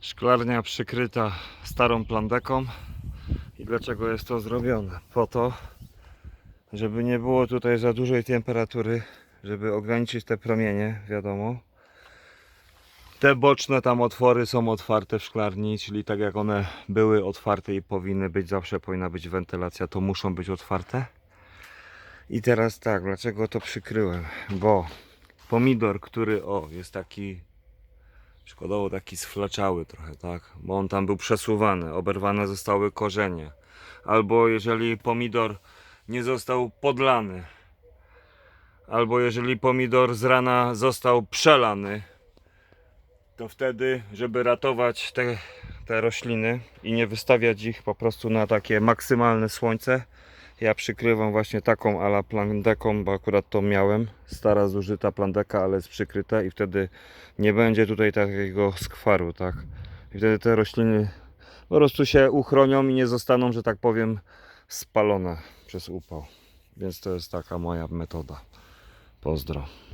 Szklarnia przykryta starą plandeką. I dlaczego jest to zrobione? Po to, żeby nie było tutaj za dużej temperatury, żeby ograniczyć te promienie, wiadomo. Te boczne tam otwory są otwarte w szklarni, czyli tak jak one były otwarte i powinny być, zawsze powinna być wentylacja, to muszą być otwarte. I teraz tak, dlaczego to przykryłem? Bo pomidor, który o, jest taki szkodowo taki sflaczały trochę, tak? Bo on tam był przesuwany, oberwane zostały korzenie. Albo jeżeli pomidor nie został podlany, albo jeżeli pomidor z rana został przelany, to wtedy, żeby ratować te, te rośliny i nie wystawiać ich po prostu na takie maksymalne słońce, ja przykrywam właśnie taką ala plandeką, bo akurat to miałem. Stara zużyta plandeka, ale jest przykryte i wtedy nie będzie tutaj takiego skwaru, tak? I wtedy te rośliny po prostu się uchronią i nie zostaną, że tak powiem, spalone przez upał. Więc to jest taka moja metoda. Pozdro.